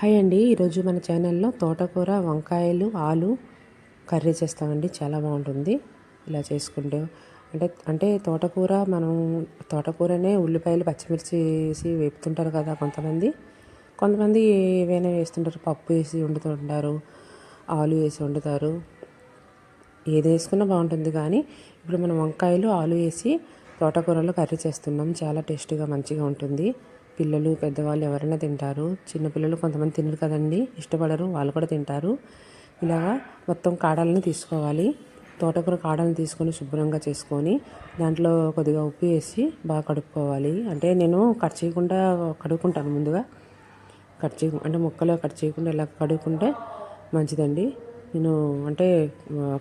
Hi అండి. ఈరోజు మన ఛానల్లో తోటకూర వంకాయలు ఆలు కర్రీ చేస్తామండి. చాలా బాగుంటుంది. ఇలా చేసుకుంటూ అంటే అంటే తోటకూర మనం తోటకూరనే ఉల్లిపాయలు పచ్చిమిర్చి వేసి వేపుతుంటారు కదా కొంతమంది. కొంతమంది ఏవైనా వేస్తుంటారు. పప్పు వేసి వండుతుంటారు. ఆలు వేసి వండుతారు. ఏది వేసుకున్నా బాగుంటుంది కానీ ఇప్పుడు మనం వంకాయలు ఆలు వేసి తోటకూరలో కర్రీ చేస్తున్నాం. చాలా టేస్టీగా మంచిగా ఉంటుంది. పిల్లలు పెద్దవాళ్ళు ఎవరైనా తింటారు. చిన్నపిల్లలు కొంతమంది తినరు కదండి. ఇష్టపడరు. వాళ్ళు కూడా తింటారు. ఇలాగా మొత్తం కాడలను తీసుకోవాలి. తోటకూర కాడలను తీసుకొని శుభ్రంగా చేసుకొని దాంట్లో కొద్దిగా ఉప్పు వేసి బాగా కడుక్కోవాలి. అంటే నేను కట్ చేయకుండా కడుక్కుంటాను ముందుగా. కట్ చేయ అంటే ముక్కలు కట్ చేయకుండా ఇలా కడుక్కుంటే మంచిదండి. నేను అంటే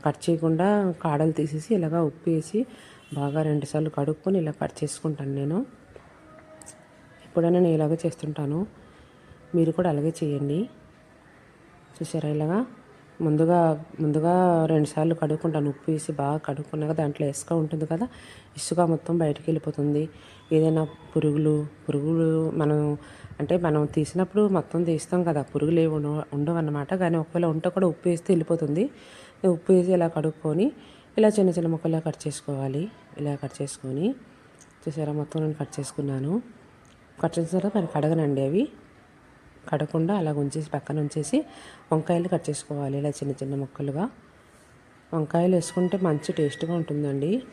కట్ చేయకుండా కాడలు తీసేసి ఇలాగా ఉప్పు వేసి బాగా రెండుసార్లు కడుక్కొని ఇలా కట్ చేసుకుంటాను నేను. ఎప్పుడైనా నేను ఇలాగే చేస్తుంటాను. మీరు కూడా అలాగే చేయండి. చూసారా ఇలాగా? ముందుగా ముందుగా రెండుసార్లు కడుక్కుంటాను. ఉప్పు వేసి బాగా కడుక్కున్నాక దాంట్లో ఇసుక ఉంటుంది కదా? ఇసుక మొత్తం బయటకు వెళ్ళిపోతుంది. ఏదైనా పురుగులు పురుగులు మనం అంటే మనం తీసినప్పుడు మొత్తం తీస్తాం కదా? పురుగులు ఏమి ఉండవు ఉండవు అన్నమాట. కానీ ఒకవేళ ఉంటే కూడా ఉప్పు వేస్తే వెళ్ళిపోతుంది. ఉప్పు వేసి ఇలా కడుక్కొని ఇలా చిన్న చిన్న ముక్కలా కట్ చేసుకోవాలి. ఇలా కట్ చేసుకొని. చూసారా? మొత్తం నేను కట్ చేసుకున్నాను. కట్ చేసిన తర్వాత మరి కడగనండి అవి. కడకుండా అలా ఉంచేసి పక్కన ఉంచేసి వంకాయలు కట్ చేసుకోవాలి ఇలా చిన్న చిన్న ముక్కలుగా. వంకాయలు వేసుకుంటే మంచి టేస్ట్గా ఉంటుందండి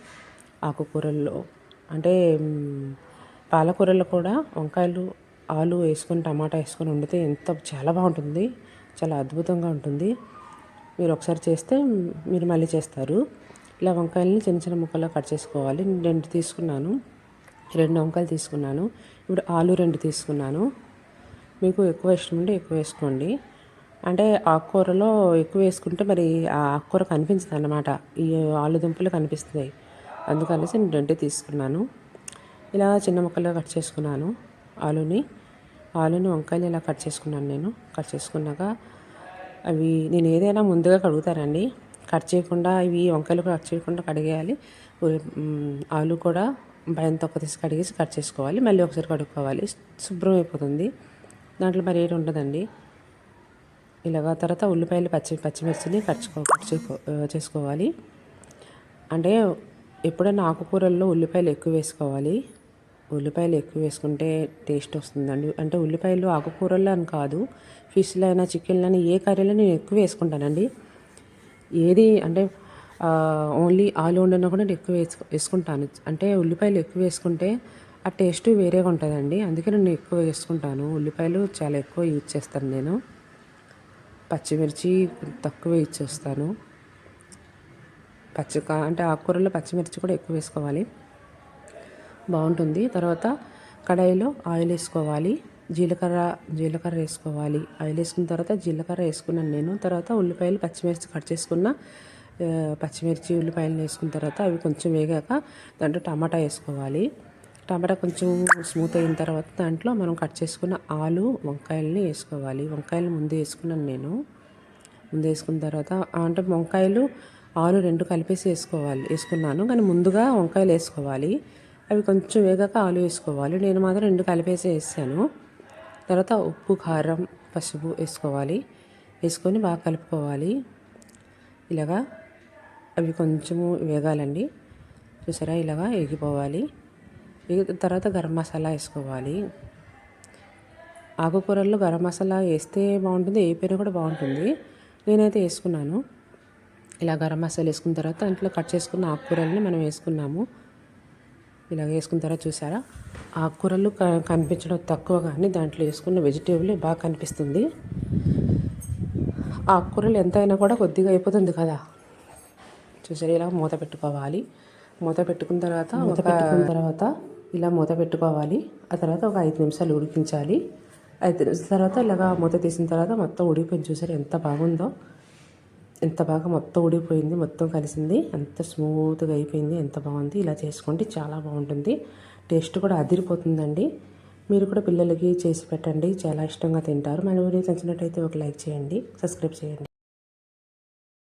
ఆకుకూరల్లో. అంటే పాలకూరలో కూడా వంకాయలు ఆలు వేసుకొని టమాటా వేసుకొని వండితే ఎంత చాలా బాగుంటుంది చాలా అద్భుతంగా ఉంటుంది. మీరు ఒకసారి చేస్తే మీరు మళ్ళీ చేస్తారు. ఇలా వంకాయలని చిన్న చిన్న ముక్కలుగా కట్ చేసుకోవాలి. రెండు తీసుకున్నాను. రెండు వంకాయలు తీసుకున్నాను. ఇప్పుడు ఆలు రెండు తీసుకున్నాను. మీకు ఎక్కువ ఇష్టం ఉంటే ఎక్కువ వేసుకోండి. అంటే ఆకుకూరలో ఎక్కువ వేసుకుంటే మరి ఆ ఆకుకూర కనిపించదు అన్నమాట ఈ ఆలు దుంపలు అందుకనేసి నేను రెండు తీసుకున్నాను. ఇలా చిన్న ముక్కలుగా కట్ చేసుకున్నాను ఆలుని. ఆలుని వంకాయలు ఇలా కట్ చేసుకున్నాను నేను. కట్ చేసుకున్నాక అవి నేను ఏదైనా ముందుగా కడుగుతానండి. కట్ చేయకుండా ఇవి వంకాయలు కట్ చేయకుండా కడిగేయాలి. ఆలు కూడా భయం ఒక తీసి కడిగేసి కట్ చేసుకోవాలి. మళ్ళీ ఒకసారి కడుక్కోవాలి. శుభ్రం అయిపోతుంది. దాంట్లో మరి ఏంటి ఉండదండి. ఇలాగ తర్వాత ఉల్లిపాయలు పచ్చి పచ్చిమిర్చిని కచ్చుకో చేసుకోవాలి. అంటే ఎప్పుడైనా ఆకుకూరల్లో ఉల్లిపాయలు ఎక్కువ వేసుకోవాలి. ఉల్లిపాయలు ఎక్కువ వేసుకుంటే టేస్ట్ వస్తుందండి. అంటే ఉల్లిపాయలు ఆకుకూరల్లో అని కాదు ఫిష్లో అయినా చికెన్లో అయినా ఏ కర్రీలో నేను ఎక్కువ వేసుకుంటానండి. ఏది అంటే ఓన్లీ ఆలు వండినా కూడా ఎక్కువ వేసుకు వేసుకుంటాను. అంటే ఉల్లిపాయలు ఎక్కువ వేసుకుంటే ఆ టేస్ట్ వేరేగా ఉంటుందండి. అందుకే నేను ఎక్కువ వేసుకుంటాను. ఉల్లిపాయలు చాలా ఎక్కువ యూజ్ చేస్తాను నేను. పచ్చిమిర్చి తక్కువ యూజ్ చేస్తాను. పచ్చిక అంటే ఆకుకూరలో పచ్చిమిర్చి కూడా ఎక్కువ వేసుకోవాలి. బాగుంటుంది. తర్వాత కడాయిలో ఆయిల్ వేసుకోవాలి. జీలకర్ర జీలకర్ర వేసుకోవాలి. ఆయిల్ వేసుకున్న తర్వాత జీలకర్ర వేసుకున్నాను నేను. తర్వాత ఉల్లిపాయలు పచ్చిమిర్చి కట్ చేసుకున్న పచ్చిమిర్చి ఉల్లిపాయలు వేసుకున్న తర్వాత అవి కొంచెం వేగాక దాంట్లో టమాటా వేసుకోవాలి. టమాటా కొంచెం స్మూత్ అయిన తర్వాత దాంట్లో మనం కట్ చేసుకున్న ఆలు వంకాయలని వేసుకోవాలి. వంకాయలు ముందు వేసుకున్నాను నేను. ముందు వేసుకున్న తర్వాత అంటే వంకాయలు ఆలు రెండు కలిపేసి వేసుకోవాలి వేసుకున్నాను. కానీ ముందుగా వంకాయలు వేసుకోవాలి. అవి కొంచెం వేగాక ఆలు వేసుకోవాలి. నేను మాత్రం రెండు కలిపేసి వేసాను. తర్వాత ఉప్పు కారం పసుపు వేసుకోవాలి. వేసుకొని బాగా కలుపుకోవాలి. ఇలాగా అవి కొంచెము వేగాలండి. చూసారా? ఇలాగా ఎగిపోవాలి ఎగిన తర్వాత గరం మసాలా వేసుకోవాలి. ఆకుకూరల్లో గరం మసాలా వేస్తే బాగుంటుంది. వేయిపోయినా కూడా బాగుంటుంది. నేనైతే వేసుకున్నాను. ఇలా గరం మసాలా వేసుకున్న తర్వాత దాంట్లో కట్ చేసుకున్న ఆకుకూరల్ని మనం వేసుకున్నాము. ఇలా వేసుకున్న తర్వాత చూసారా? ఆకుకూరలు కనిపించడం తక్కువ కానీ దాంట్లో వేసుకున్న వెజిటేబుల్ బాగా కనిపిస్తుంది. ఆకుకూరలు ఎంతైనా కూడా కొద్దిగా అయిపోతుంది కదా? చూసారు ఇలా మూత పెట్టుకోవాలి. మూత పెట్టుకున్న తర్వాత మూత పెట్టుకున్న తర్వాత ఇలా మూత పెట్టుకోవాలి. ఆ తర్వాత ఒక ఐదు నిమిషాలు ఉడికించాలి. ఐదు నిమిషాల తర్వాత ఇలాగా మూత తీసిన తర్వాత మొత్తం ఉడికిపోయింది. చూసారు ఎంత బాగుందో? ఎంత బాగా మొత్తం ఉడిపోయింది మొత్తం కలిసింది. ఎంత స్మూత్గా అయిపోయింది. ఎంత బాగుంది? ఇలా చేసుకోండి చాలా బాగుంటుంది. టేస్ట్ కూడా అదిరిపోతుందండి. మీరు కూడా పిల్లలకి చేసి పెట్టండి. చాలా ఇష్టంగా తింటారు. మన వీడియో నచ్చినట్టయితే ఒక లైక్ చేయండి. సబ్స్క్రైబ్ చేయండి.